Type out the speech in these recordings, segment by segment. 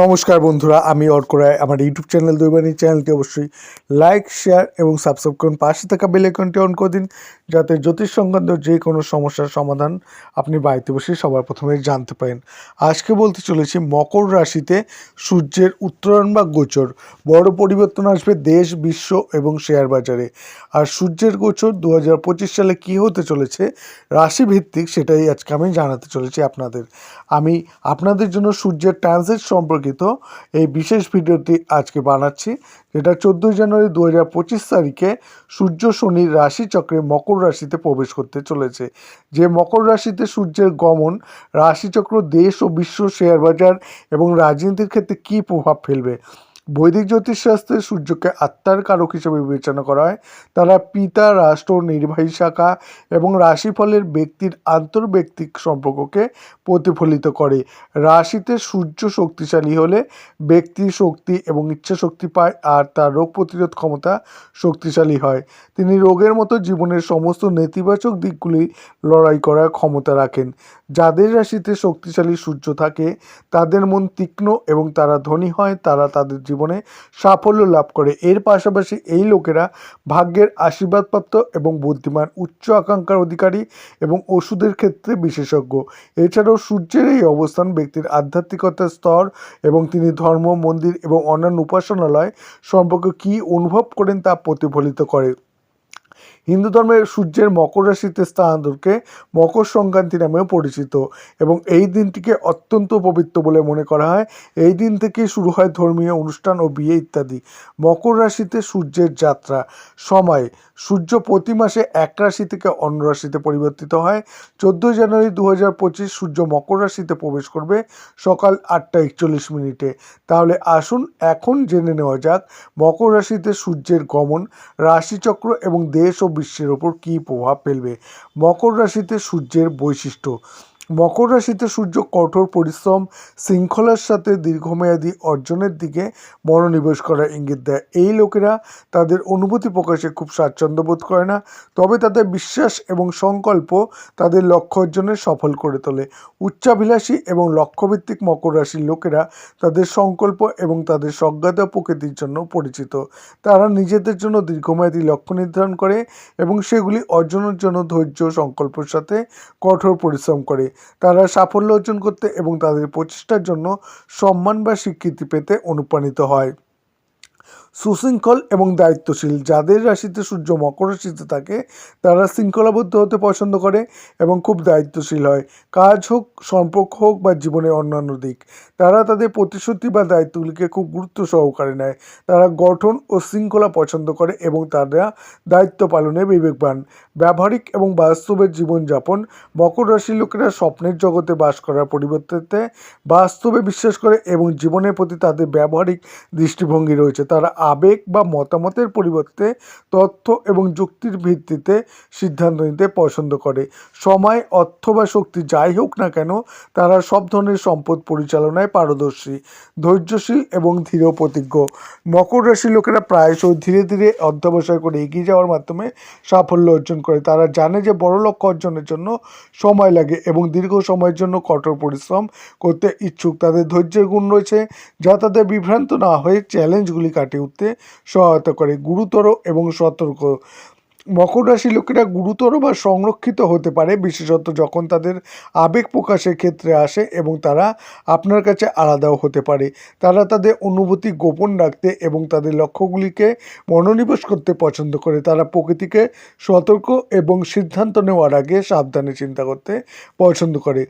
নমস্কার বন্ধুরা, আমি অর্ক রায় আমার ইউটিউব চ্যানেল দৈবানী। চ্যানেলটি অবশ্যই লাইক, শেয়ার এবং সাবস্ক্রাইব করুন। পাশে থাকা বেল আইকনটি অন করে দিন, যাতে জ্যোতিষ সংক্রান্ত যে কোনো সমস্যার সমাধান আপনি বাড়িতে বসে সবার প্রথমে জানতে পারেন। আজকে বলতে চলেছি, মকর রাশিতে সূর্যের উত্তরণ বা গোচর। বড় পরিবর্তন আসবে দেশ, বিশ্ব এবং শেয়ার বাজারে। আর সূর্যের গোচর দু হাজার পঁচিশ সালে কি হতে চলেছে রাশি ভিত্তিক সেটাই আজকে আমি জানাতে চলেছি আপনাদের। আমি আপনাদের জন্য সূর্যের ট্রানজিট সম্পর্কিত এই বিশেষ ভিডিওটি আজকে বানাচ্ছি, যেটা চোদ্দোই জানুয়ারি দু হাজার পঁচিশ তারিখে সূর্য শনির রাশিচক্রে মকর রাশিতে প্রবেশ করতে চলেছে। যে মকর রাশিতে সূর্যের গমন রাশিচক্র দেশ ও বিশ্ব শেয়ার বাজার এবং রাজনীতির ক্ষেত্রে কী প্রভাব ফেলবে? বৈদিক জ্যোতিষশাস্ত্রে সূর্যকে আত্মার কারক হিসেবে বিবেচনা করা হয়। তারা পিতা, রাষ্ট্র, নির্বাহী শাখা এবং রাশিফলের ব্যক্তির আন্তর্ব্যক্তিক সম্পর্ককে প্রতিফলিত করে। রাশিতে সূর্য শক্তিশালী হলে ব্যক্তি শক্তি এবং ইচ্ছা শক্তি পায় আর তার রোগ প্রতিরোধ ক্ষমতা শক্তিশালী হয়। তিনি রোগের মতো জীবনের সমস্ত নেতিবাচক দিকগুলি লড়াই করার ক্ষমতা রাখেন। যাদের রাশিতে শক্তিশালী সূর্য থাকে, তাদের মন তীক্ষ্ণ এবং তারা ধনী হয়, তারা তাদের জীবনে সাফল্য লাভ করে। এর পাশাপাশি এই লোকেরা ভাগ্যের আশীর্বাদপ্রাপ্ত এবং বুদ্ধিমান, উচ্চ আকাঙ্ক্ষার অধিকারী এবং ওষুধের ক্ষেত্রে বিশেষজ্ঞ। এছাড়াও সূর্যের এই অবস্থান ব্যক্তির আধ্যাত্মিকতার স্তর এবং তিনি ধর্ম, মন্দির এবং অন্যান্য উপাসনালয় সম্পর্কে কী অনুভব করেন তা প্রতিফলিত করে। হিন্দু ধর্মের সূর্যের মকর রাশিতে স্থানান্তরকে মকর সংক্রান্তি নামেও পরিচিত এবং এই দিনটিকে অত্যন্ত পবিত্র বলে মনে করা হয়। এই দিন থেকে শুরু হয় ধর্মীয় অনুষ্ঠান ও বিয়ে ইত্যাদি। মকর রাশিতে সূর্যের যাত্রা। সময়। সূর্য প্রতি মাসে এক রাশি থেকে অন্য রাশিতে পরিবর্তিত হয়। চোদ্দোই জানুয়ারি দু পঁচিশ সূর্য মকর রাশিতে প্রবেশ করবে সকাল আটটা একচল্লিশ মিনিটে। তাহলে আসুন এখন জেনে নেওয়া যাক মকর রাশিতে সূর্যের গমন, রাশিচক্র এবং দেশ ও বিশ্বের ওপর কী প্রভাব ফেলবে? মকর রাশিতে সূর্যের বৈশিষ্ট্য। মকর রাশিতে সূর্য কঠোর পরিশ্রম, শৃঙ্খলার সাথে দীর্ঘমেয়াদী অর্জনের দিকে মনোনিবেশ করার ইঙ্গিত দেয়। এই লোকেরা তাদের অনুভূতি প্রকাশে খুব স্বাচ্ছন্দ্য বোধ করে না, তবে তাদের বিশ্বাস এবং সংকল্প তাদের লক্ষ্য অর্জনে সফল করে তোলে। উচ্চাভিলাষী এবং লক্ষ্যভিত্তিক মকর রাশির লোকেরা তাদের সংকল্প এবং তাদের সজ্ঞাত প্রকৃতির জন্য পরিচিত। তারা নিজেদের জন্য দীর্ঘমেয়াদী লক্ষ্য নির্ধারণ করে এবং সেগুলি অর্জনের জন্য ধৈর্য সংকল্পের সাথে কঠোর পরিশ্রম করে। তারা সাফল্য অর্জন করতে এবং তাদের প্রচেষ্টার জন্য সম্মান বা স্বীকৃতি পেতে অনুপ্রাণিত হয়। সুশৃঙ্খল এবং দায়িত্বশীল। যাদের রাশিতে সূর্য মকর রাশিতে থাকে, তারা শৃঙ্খলাবদ্ধ হতে পছন্দ করে এবং খুব দায়িত্বশীল হয়। কাজ হোক, সম্পর্ক হোক বা জীবনের অন্যান্য দিক, তারা তাদের প্রতিশ্রুতি বা দায়িত্বগুলিকে খুব গুরুত্ব সহকারে নেয়। তারা গঠন ও শৃঙ্খলা পছন্দ করে এবং তারা দায়িত্ব পালনে বিবেকবান। ব্যবহারিক এবং বাস্তবের জীবনযাপন, মকর রাশির লোকেরা স্বপ্নের জগতে বাস করার পরিবর্তে বাস্তবে বিশ্বাস করে এবং জীবনের প্রতি তাদের ব্যবহারিক দৃষ্টিভঙ্গি রয়েছে। তারা আবেগ বা মতামতের পরিবর্তে তথ্য এবং যুক্তির ভিত্তিতে সিদ্ধান্ত নিতে পছন্দ করে। সময়, অর্থ বা শক্তি যাই হোক না কেন, তারা সব ধরনের সম্পদ পরিচালনায় পারদর্শী, ধৈর্যশীল এবং ধীর প্রতিজ্ঞ। মকর রাশির লোকেরা প্রায়শই ধীরে ধীরে অধ্যবসায় করে এগিয়ে যাওয়ার মাধ্যমে সাফল্য অর্জন করে। তারা জানে যে বড় লক্ষ্য অর্জনের জন্য সময় লাগে এবং দীর্ঘ সময়ের জন্য কঠোর পরিশ্রম করতে ইচ্ছুক। তাদের ধৈর্যের গুণ রয়েছে যা তাদের বিভ্রান্ত না হয়ে চ্যালেঞ্জগুলি কাটিয়ে উঠতে সহায়তা করে, গুরুতর এবং সতর্ক। মকর রাশির লোকেরা গুরুতর বা সংরক্ষিত হতে পারে, বিশেষত যখন তাদের আবেগ প্রকাশের ক্ষেত্রে আসে এবং তারা আপনার কাছে আলাদাও হতে পারে। তারা তাদের অনুভূতি গোপন রাখতে এবং তাদের লক্ষ্যগুলিকে মনোনিবেশ করতে পছন্দ করে। তারা প্রকৃতিকে সতর্ক এবং সিদ্ধান্ত নেওয়ার আগে সাবধানে চিন্তা করতে পছন্দ করে।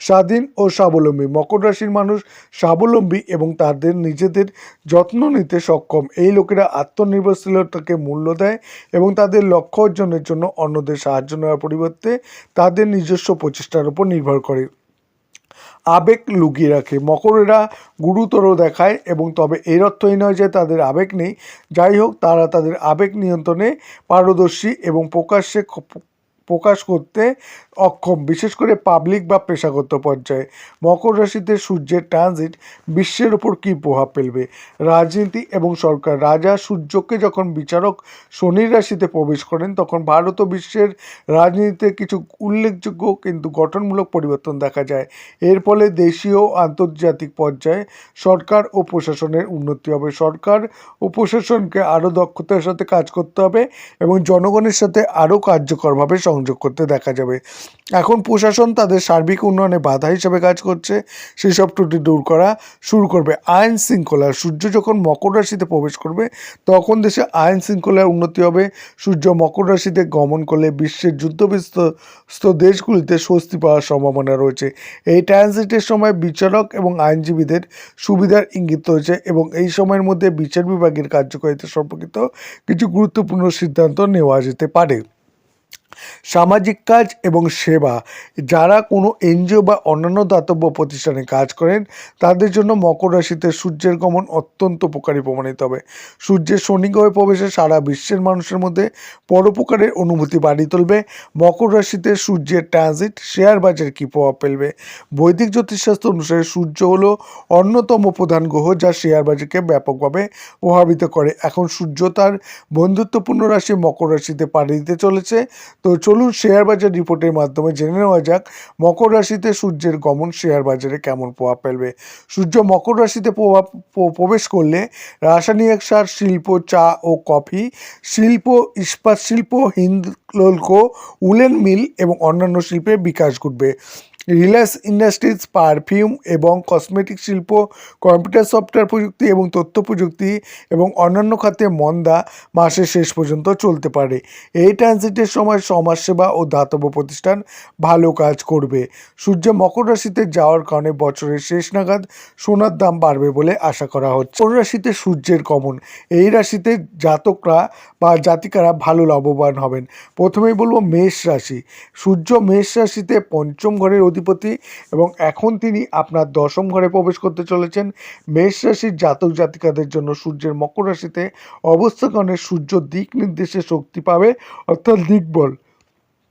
স্বাধীন ও স্বাবলম্বী। মকর রাশির মানুষ স্বাবলম্বী এবং তাদের নিজেদের যত্ন নিতে সক্ষম। এই লোকেরা আত্মনির্ভরশীলতাকে মূল্য দেয় এবং তাদের লক্ষ্য অর্জনের জন্য অন্যদের সাহায্য নেওয়ার পরিবর্তে তাদের নিজস্ব প্রচেষ্টার উপর নির্ভর করে। আবেগ লুকিয়ে রাখে। মকরেরা গুরুতর দেখায় এবং তবে এর অর্থই নয় যে তাদের আবেগ নেই। যাই হোক, তারা তাদের আবেগ নিয়ন্ত্রণে পারদর্শী এবং প্রকাশ্যে প্রকাশ করতে অক্ষম, বিশেষ করে পাবলিক বা পেশাগত পর্যায়ে। মকর রাশিতে সূর্যের ট্রানজিট বিশ্বের ওপর কী প্রভাব ফেলবে? রাজনীতি এবং সরকার। রাজা সূর্যকে যখন বিচারক শনির রাশিতে প্রবেশ করেন, তখন ভারত ও বিশ্বের রাজনীতিতে কিছু উল্লেখযোগ্য কিন্তু গঠনমূলক পরিবর্তন দেখা যায়। এর ফলে দেশীয় আন্তর্জাতিক পর্যায়ে সরকার ও প্রশাসনের উন্নতি হবে। সরকার ও প্রশাসনকে আরও দক্ষতার সাথে কাজ করতে হবে এবং জনগণের সাথে আরও কার্যকরভাবে সংযোগ করতে দেখা যাবে। এখন প্রশাসন তাদের সার্বিক উন্নয়নে বাধা হিসেবে কাজ করছে। সেসব ত্রুটি দূর করা শুরু করবে। আইন শৃঙ্খলা, সূর্য যখন মকর রাশিতে প্রবেশ করবে, তখন দেশে আইন শৃঙ্খলার উন্নতি হবে। সূর্য মকর রাশিতে গমন করলে বিশ্বের যুদ্ধবিস্ত দেশগুলিতে স্বস্তি পাওয়ার সম্ভাবনা রয়েছে। এই ট্রানজিটের সময় বিচারক এবং আইনজীবীদের সুবিধার ইঙ্গিত রয়েছে এবং এই সময়ের মধ্যে বিচার বিভাগের কার্যকারিতা সম্পর্কিত কিছু গুরুত্বপূর্ণ সিদ্ধান্ত নেওয়া যেতে পারে। সামাজিক কাজ এবং সেবা। যারা কোনো এনজিও বা অন্যান্য দাতব্য প্রতিষ্ঠানে কাজ করেন, তাদের জন্য মকর রাশিতে সূর্যের গমন অত্যন্ত উপকারী প্রমাণিত হবে। সূর্যের শনিগ্রহে প্রবেশে সারা বিশ্বের মানুষের মধ্যে পরোপকারের অনুভূতি বাড়িয়ে তুলবে। মকর রাশিতে সূর্যের ট্রানজিট শেয়ার বাজারে কী প্রভাব ফেলবে? বৈদিক জ্যোতিষশাস্ত্র অনুসারে সূর্য হলো অন্যতম প্রধান গ্রহ যা শেয়ার বাজারকে ব্যাপকভাবে প্রভাবিত করে। এখন সূর্য তার বন্ধুত্বপূর্ণ রাশি মকর রাশিতে পাড়ি দিতে চলেছে। তো চলুন শেয়ার বাজার রিপোর্টের মাধ্যমে জেনে নেওয়া যাক, মকর রাশিতে সূর্যের গমন শেয়ার বাজারে কেমন প্রভাব ফেলবে? সূর্য মকর রাশিতে প্রভাব প্রবেশ করলে রাসায়নিক সার, শিল্প, চা ও কফি, শিল্প, ইস্পাত শিল্প হিন্দলক উলেন মিল এবং অন্যান্য শিল্পে বিকাশ ঘটবে। রিলায়েন্স ইন্ডাস্ট্রিজ, পারফিউম এবং কসমেটিক শিল্প, কম্পিউটার সফটওয়্যার প্রযুক্তি এবং তথ্য প্রযুক্তি এবং অন্যান্য খাতে মন্দা মাসের শেষ পর্যন্ত চলতে পারে। এই ট্রানজিটের সময় সমাজসেবা ও দাতব্য প্রতিষ্ঠান ভালো কাজ করবে। সূর্য মকর রাশিতে যাওয়ার কারণে বছরের শেষ নাগাদ সোনার দাম বাড়বে বলে আশা করা হচ্ছে। মকর রাশিতে সূর্যের কমন এই রাশিতে জাতকরা বা জাতিকারা ভালো লাভবান হবেন। প্রথমেই বলব মেষ রাশি। সূর্য মেষ রাশিতে পঞ্চম ঘরের অধিপতি এবং এখন তিনি আপনার দশম ঘরে প্রবেশ করতে চলেছেন। মেষ রাশির জাতক জাতিকাদের জন্য সূর্যের মকর রাশিতে অবস্থাকরণে সূর্য দিক নির্দেশে শক্তি পাবে, অর্থাৎ দিকবল।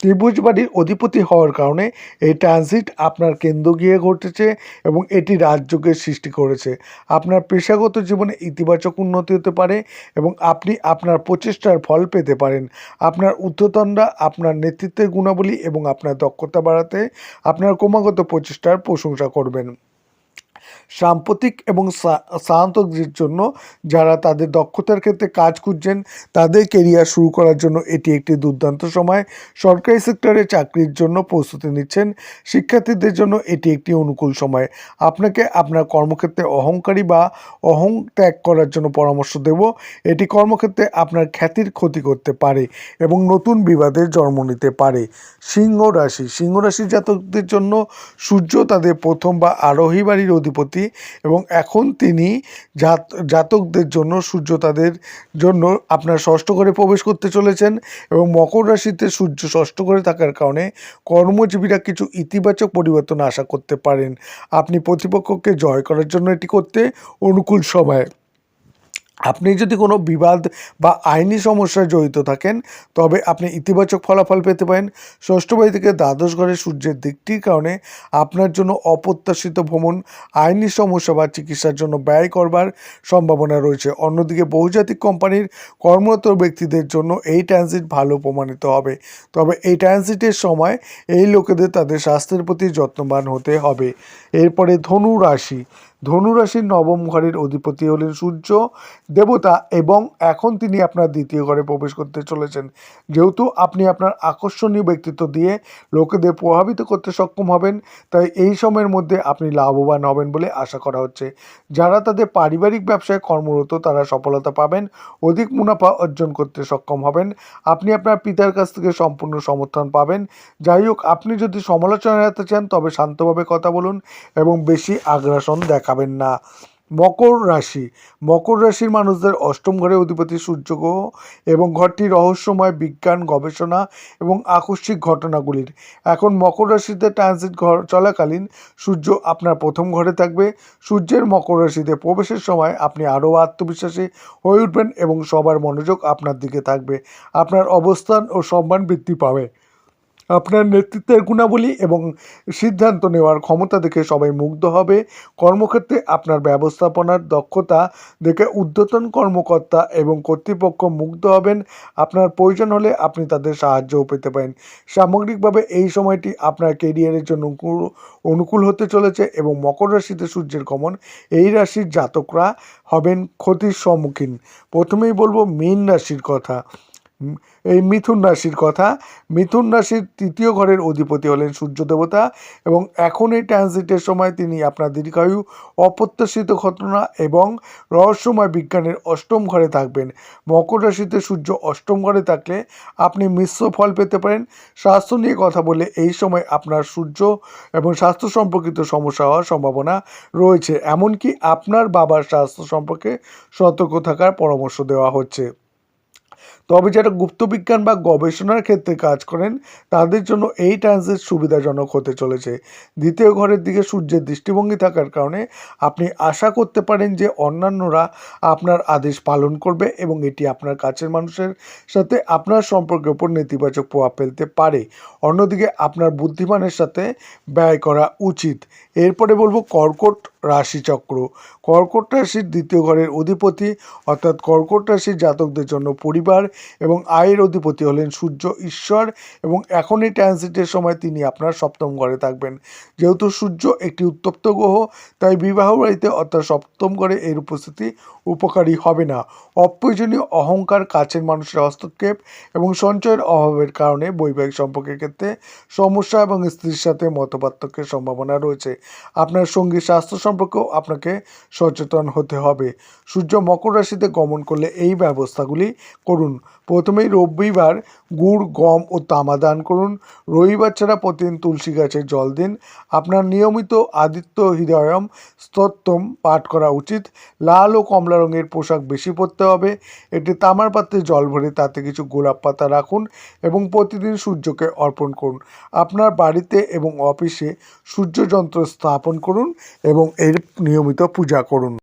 ত্রিভুজ বাড়ির অধিপতি হওয়ার কারণে এই ট্রানজিট আপনার কেন্দ্র গিয়ে ঘটেছে এবং এটি রাজযোগের সৃষ্টি করেছে। আপনার পেশাগত জীবনে ইতিবাচক উন্নতি হতে পারে এবং আপনি আপনার প্রচেষ্টার ফল পেতে পারেন। আপনার ঊর্ধ্বতনরা আপনার নেতৃত্বের গুণাবলী এবং আপনার দক্ষতা বাড়াতে আপনার ক্রমাগত প্রচেষ্টার প্রশংসা করবেন। সাম্প্রতিক এবং সা- জন্য যারা তাদের দক্ষতার ক্ষেত্রে কাজ খুঁজছেন, তাদের কেরিয়ার শুরু করার জন্য এটি একটি দুর্দান্ত সময়। সরকারি সেক্টরে চাকরির জন্য প্রস্তুতি নিচ্ছেন, শিক্ষার্থীদের জন্য এটি একটি অনুকূল সময়। আপনাকে আপনার কর্মক্ষেত্রে অহংকারী বা অহং ত্যাগ করার জন্য পরামর্শ দেব। এটি কর্মক্ষেত্রে আপনার খ্যাতির ক্ষতি করতে পারে এবং নতুন বিবাদের জন্ম নিতে পারে। সিংহ রাশি, সিংহ রাশির জাতকদের জন্য সূর্য তাদের প্রথম বা আরোহী বাড়ির অধিপতি। এবং এখন তিনি জাত, জাতকদের জন্য, সূর্য তাদের জন্য আপনার ষষ্ঠ ঘরে প্রবেশ করতে চলেছেন এবং মকর রাশিতে সূর্য ষষ্ঠ ঘরে থাকার কারণে কর্মজীবীরা কিছু ইতিবাচক পরিবর্তন আশা করতে পারেন। আপনি প্রতিপক্ষকে জয় করার জন্য এটি করতে অনুকূল সময়। আপনি যদি কোনো বিবাদ বা আইনি সমস্যায় জড়িত থাকেন, তবে আপনি ইতিবাচক ফলাফল পেতে পারেন। ষষ্ঠ বাড়ি থেকে দ্বাদশ ঘরে সূর্যের দিকটির কারণে আপনার জন্য অপ্রত্যাশিত ভ্রমণ, আইনি সমস্যা বা চিকিৎসার জন্য ব্যয় করবার সম্ভাবনা রয়েছে। অন্যদিকে বহুজাতিক কোম্পানির কর্মরত ব্যক্তিদের জন্য এই ট্রানজিট ভালো প্রমাণিত হবে। তবে এই ট্রানজিটের সময় এই লোকেদের তাদের স্বাস্থ্যের প্রতি যত্নবান হতে হবে। এরপরে ধনু রাশি। ধনু রাশির নবম ঘরের অধিপতি হলেন সূর্য, দেবতা এবং এখন তিনি আপনার দ্বিতীয় ঘরে প্রবেশ করতে চলেছেন। যেহেতু আপনি আপনার আকর্ষণীয় ব্যক্তিত্ব দিয়ে লোকেদের প্রভাবিত করতে সক্ষম হবেন, তাই এই সময়ের মধ্যে আপনি লাভবান হবেন বলে আশা করা হচ্ছে। যারা তাদের পারিবারিক ব্যবসায় কর্মরত, তারা সফলতা পাবেন, অধিক মুনাফা অর্জন করতে সক্ষম হবেন। আপনি আপনার পিতার কাছ থেকে সম্পূর্ণ সমর্থন পাবেন। যাই হোক, আপনি যদি সমালোচনা এড়াতে চান, তবে শান্তভাবে কথা বলুন এবং বেশি আগ্রাসন দেখাবেন না। মকর রাশি। মকর রাশির মানুষদের অষ্টম ঘরে অধিপতি সূর্যগ্রহ এবং ঘরটি রহস্যময় বিজ্ঞান, গবেষণা এবং আকস্মিক ঘটনাগুলির। এখন মকর রাশিতে ট্রানজিট ঘর চলাকালীন সূর্য আপনার প্রথম ঘরে থাকবে। সূর্যের মকর রাশিতে প্রবেশের সময় আপনি আরও আত্মবিশ্বাসী হয়ে উঠবেন এবং সবার মনোযোগ আপনার দিকে থাকবে। আপনার অবস্থান ও সম্মান বৃদ্ধি পাবে। আপনার নেতৃত্বের গুণাবলী এবং সিদ্ধান্ত নেওয়ার ক্ষমতা দেখে সবাই মুগ্ধ হবে। কর্মক্ষেত্রে আপনার ব্যবস্থাপনার দক্ষতা দেখে ঊর্ধ্বতন কর্মকর্তা এবং কর্তৃপক্ষ মুগ্ধ হবেন। আপনার প্রয়োজন হলে আপনি তাদের সাহায্যও পেতে পারেন। সামগ্রিকভাবে এই সময়টি আপনার কেরিয়ারের জন্য অনুকূল- হতে চলেছে এবং মকর রাশিতে সূর্যের গমন, এই রাশির জাতকরা হবেন ক্ষতির সম্মুখীন। প্রথমেই বলব মীন রাশির কথা। এই মিথুন রাশির কথা। মিথুন রাশির তৃতীয় ঘরের অধিপতি হলেন সূর্য দেবতা এবং এখন এই ট্রানজিটের সময় তিনি আপনার দীর্ঘায়ু, অপ্রত্যাশিত ঘটনা এবং রহস্যময় বিজ্ঞানের অষ্টম ঘরে থাকবেন। মকর রাশিতে সূর্য অষ্টম ঘরে থাকলে আপনি মিশ্র ফল পেতে পারেন। স্বাস্থ্য নিয়ে কথা বলে এই সময় আপনার সূর্য এবং স্বাস্থ্য সম্পর্কিত সমস্যা হওয়ার সম্ভাবনা রয়েছে। এমনকি আপনার বাবার স্বাস্থ্য সম্পর্কে সতর্ক থাকার পরামর্শ দেওয়া হচ্ছে। তবে যারা গুপ্তবিজ্ঞান বা গবেষণার ক্ষেত্রে কাজ করেন, তাদের জন্য এই ট্রানজিট সুবিধাজনক হতে চলেছে। দ্বিতীয় ঘরের দিকে সূর্যের দৃষ্টিভঙ্গি থাকার কারণে আপনি আশা করতে পারেন যে অন্যান্যরা আপনার আদেশ পালন করবে এবং এটি আপনার কাছের মানুষের সাথে আপনার সম্পর্কের উপর নেতিবাচক প্রভাব ফেলতে পারে। অন্যদিকে আপনার বুদ্ধিমানের সাথে ব্যয় করা উচিত। এরপরে বলব কর্কট রাশিচক্র। কর্কট রাশির দ্বিতীয় ঘরের অধিপতি অর্থাৎ কর্কট রাশির জাতকদের জন্য পরিবার এবং আয়ের অধিপতি হলেন সূর্য ঈশ্বর এবং এখনই ট্রানজিটের সময় তিনি আপনার সপ্তম ঘরে থাকবেন। যেহেতু সূর্য একটি উত্তপ্ত গ্রহ, তাই বিবাহ বাড়িতে অর্থাৎ সপ্তম ঘরে এর উপস্থিতি উপকারী হবে না। অপ্রয়োজনীয় অহংকার, কাছের মানুষের হস্তক্ষেপ এবং সঞ্চয়ের অভাবের কারণে বৈবাহিক সম্পর্কের ক্ষেত্রে সমস্যা এবং স্ত্রীর সাথে মতপার্থক্যের সম্ভাবনা রয়েছে। আপনার সঙ্গী স্বাস্থ্য সম্পর্কেও আপনাকে সচেতন হতে হবে। সূর্য মকর রাশিতে গমন করলে এই ব্যবস্থাগুলি করুন। প্রথমেই রবিবার গুড়, গম ও তামা দান করুন। রবিবার ছাড়া প্রতিদিন তুলসী গাছে জল দিন। আপনার নিয়মিত আদিত্য হৃদয়ম স্তোত্রম পাঠ করা উচিত। লাল ও কমলা রঙের পোশাক বেশি পরতে হবে। একটি তামার পাত্রে জল ভরে তাতে কিছু গোলাপ পাতা রাখুন এবং প্রতিদিন সূর্যকে অর্পণ করুন। আপনার বাড়িতে এবং অফিসে সূর্যযন্ত্র স্থাপন করুন এবং এর নিয়মিত পূজা করুন।